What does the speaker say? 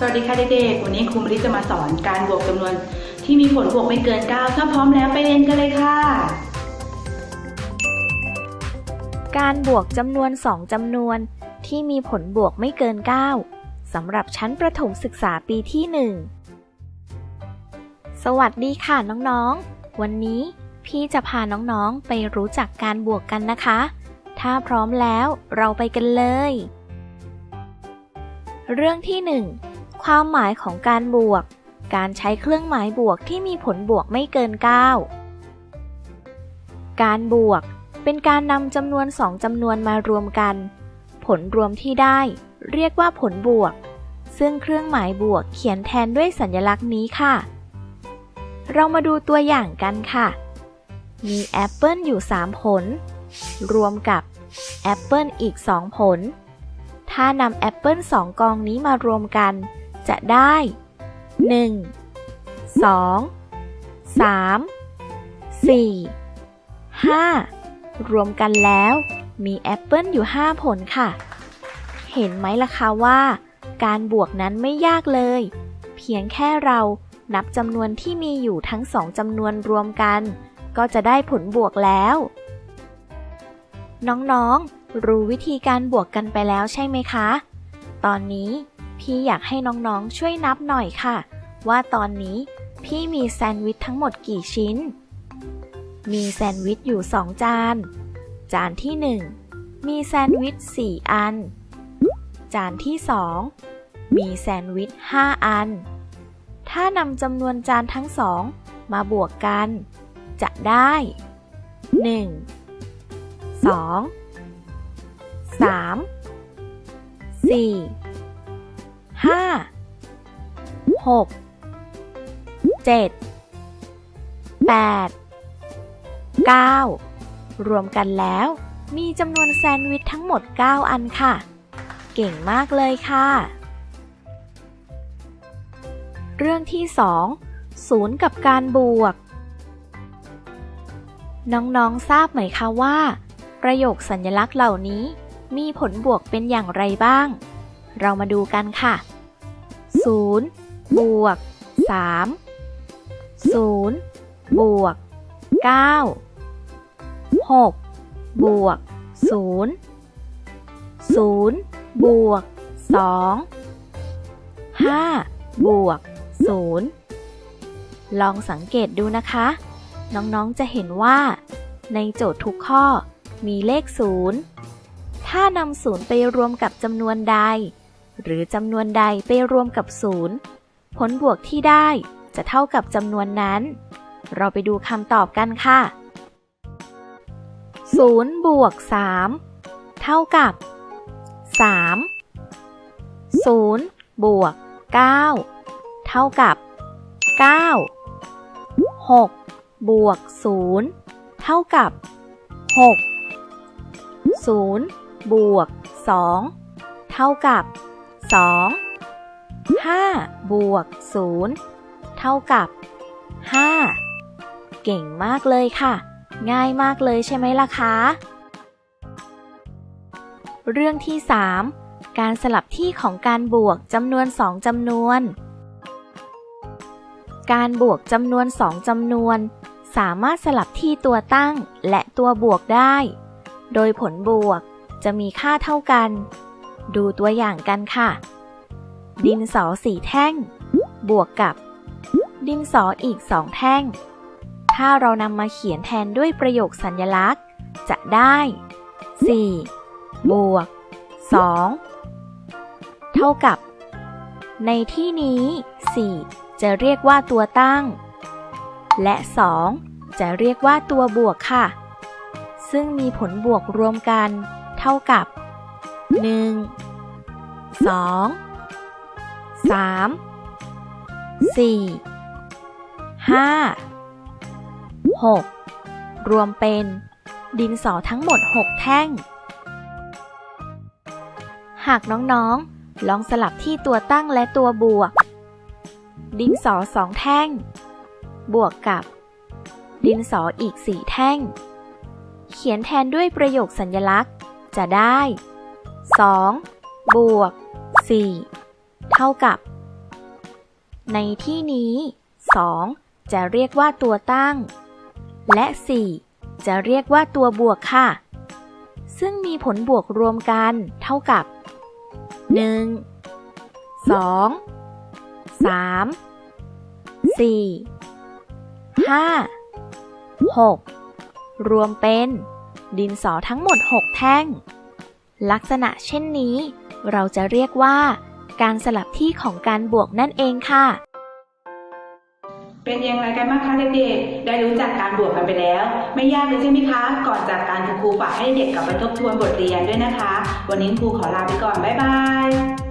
สวัสดีค่ะเด็กๆ วันนี้ครูมริจะมาสอนการบวกจำนวนที่มีผลบวกไม่เกิน 9 ถ้าพร้อมแล้วไปเรียนกันเลยค่ะ การบวกจำนวน 2จำนวนที่มีผลบวกไม่เกิน 9สำหรับชั้นประถมศึกษาปีที่ 1 สวัสดีค่ะน้องๆ วันนี้พี่จะพาน้องๆ ไปรู้จักการบวกกันนะคะ ถ้าพร้อมแล้วเราไปกันเลย เรื่องที่ 1 ความหมายของการบวก การใช้เครื่องหมายบวกที่มีผลบวกไม่เกิน 9 การบวก เป็นการนำจำนวนสองจำนวนมารวมกัน ผลรวมที่ได้ เรียกว่าผลบวก ซึ่งเครื่องหมายบวกเขียนแทนด้วยสัญลักษณ์นี้ค่ะ เรามาดูตัวอย่างกันค่ะ มีแอปเปิลอยู่ 3 ผล รวมกับแอปเปิลอีก 2 ผล ถ้านำแอปเปิล2กองนี้มารวมกัน จะได้ 1 2 3 4 5 รวมกันแล้วมีแอปเปิลอยู่ 5 ผลค่ะ เห็นไหมล่ะคะว่า การบวกนั้นไม่ยากเลย เพียงแค่เรานับจำนวนที่มีอยู่ทั้งสองจำนวนรวมกัน ก็จะได้ผลบวกแล้ว น้องๆ รู้วิธีการบวกกันไปแล้วใช่ไหมคะ ตอนนี้ พี่อยากให้น้องๆช่วยนับหน่อยค่ะ ว่าตอนนี้พี่มีแซนด์วิชทั้งหมดกี่ชิ้น มีแซนด์วิชอยู่2จาน จานที่1มีแซนด์วิช4อัน จานที่2มีแซนด์วิช5อัน ถ้านำจำนวนจานทั้งสองมาบวกกัน จะได้ 1 2 3 4 5 6 7 8 9รวมกันแล้ว มีจำนวนแซนด์วิชทั้งหมด 9 อันค่ะ เก่งมากเลยค่ะ เรื่องที่ 2 ศูนย์กับการบวก น้องๆทราบไหมคะว่า ประโยคสัญลักษณ์เหล่านี้มีผลบวกเป็นอย่างไรบ้าง เรามาดูกันค่ะ 0บวก3 0บวก9 6บวก0 0บวก2 5บวก0ลองสังเกตดูนะคะ น้องๆจะเห็นว่า ในโจทย์ทุกข้อมีเลข 0 ถ้านำ0ไปรวมกับจำนวนใด หรือจำนวนใดไปรวมกับ0ผลบวกที่ได้จะเท่ากับจำนวนนั้น เราไปดูคำตอบกันค่ะ 0 บวก 3 เท่ากับ 3 0 บวก 9 เท่ากับ 9 6 บวก 0 เท่ากับ 6 0 บวก 2 เท่ากับ 2 5 บวก 0 เท่ากับ 5 เก่งมากเลยค่ะ ง่ายมากเลยใช่ไหมล่ะคะ เรื่องที่ 3 การสลับที่ของการบวกจำนวน2จำนวน การบวกจำนวน2จำนวน สามารถสลับที่ตัวตั้งและตัวบวกได้ โดยผลบวกจะมีค่าเท่ากัน ดูตัวอย่างกันค่ะ ดินสอสีแท่ง บวกกับ ดินสออีกสองแท่ง ถ้าเรานำมาเขียนแทนด้วยประโยคสัญลักษณ์ จะได้ 4 บวก 2 เท่ากับ ในที่นี้ 4 จะเรียกว่าตัวตั้ง และ 2 จะเรียกว่าตัวบวกค่ะ ซึ่งมีผลบวกรวมกัน เท่ากับ 1 2 3 4 5 6รวมเป็นดินสอทั้งหมด 6 แท่ง หากน้องๆ ลองสลับที่ตัวตั้งและตัวบวก ดินสอสองแท่ง บวกกับ ดินสออีกสี่แท่ง เขียนแทนด้วยประโยคสัญลักษณ์ จะได้ 2 บวก 4 เท่ากับ ในที่นี้ 2 จะเรียกว่าตัวตั้ง และ 4 จะเรียกว่าตัวบวกค่ะ ซึ่งมีผลบวกรวมกันเท่ากับ 1 2 3 4 5 6 รวมเป็น ดินสอทั้งหมด 6 แท่ง ลักษณะเช่นนี้ เราจะเรียกว่า การสลับที่ของการบวกนั่นเองค่ะ เป็นยังไงกันบ้างคะเด็กๆ ได้รู้จักการบวกกันไปแล้ว ไม่ยากเลยใช่ไหมคะ ก่อนจากการคุณครูฝากให้เด็กกลับไปทบทวนบทเรียนด้วยนะคะ วันนี้ครูขอลาไปก่อน บ๊ายบาย